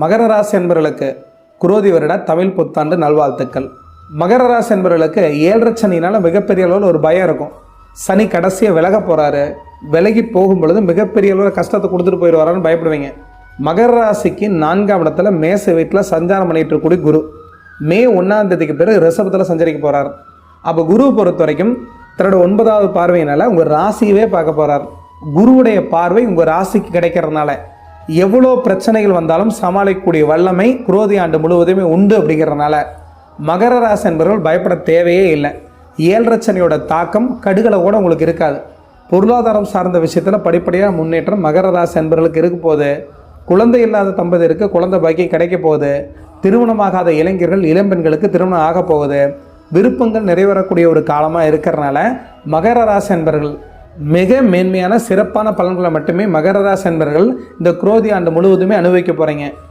மகர ராசி என்பவர்களுக்கு குரோதி வருட தமிழ் புத்தாண்டு நல்வாழ்த்துக்கள். மகர ராசி என்பவர்களுக்கு ஏழரை சனினால மிகப்பெரிய அளவில் ஒரு பயம் இருக்கும். சனி கடைசியாக விலக போகிறாரு விலகி போகும் பொழுது மிகப்பெரிய அளவில் கஷ்டத்தை கொடுத்துட்டு போயிடுவாரான்னு பயப்படுவீங்க. மகர ராசிக்கு நான்காம் இடத்துல மேச வீட்டில் சஞ்சாரம் பண்ணிட்டு இருக்கக்கூடிய குரு. மே ஒன்றாம் தேதிக்கு பிறகு ரிஷபத்தில் சஞ்சரிக்க போகிறார் அப்போ குரு பொறுத்த வரைக்கும் தன்னோட ஒன்பதாவது பார்வையினால உங்கள் ராசியவே பார்க்க போகிறார் குருவுடைய பார்வை உங்கள் ராசிக்கு கிடைக்கிறதுனால. எவ்வளோ பிரச்சனைகள் வந்தாலும் சமாளிக்கக்கூடிய வல்லமை குரோதி ஆண்டு முழுவதுமே உண்டு அப்படிங்கிறதுனால மகர ராசி என்பவர்கள் பயப்பட தேவையே இல்லை. ஏழ்ரச்சனையோட தாக்கம் கடுகளை கூட உங்களுக்கு இருக்காது. பொருளாதாரம் சார்ந்த விஷயத்தில் படிப்படியாக முன்னேற்றம் மகர ராசி என்பவர்களுக்கு இருக்க போது குழந்தை இல்லாத தம்பதியருக்கு குழந்தை பாக்கியம் கிடைக்க போகுது. திருமணமாகாத இளைஞர்கள் இளம்பெண்களுக்கு திருமணம் ஆக போகுது. விருப்பங்கள் நிறைவேறக்கூடிய ஒரு காலமாக இருக்கிறனால மகர ராசி என்பர்கள் மிக மேன்மையான சிறப்பான பலன்களை மட்டுமே மகர ராசி என்பர்கள் இந்த குரோதி ஆண்டு முழுவதுமே அனுபவிக்க போகிறீங்க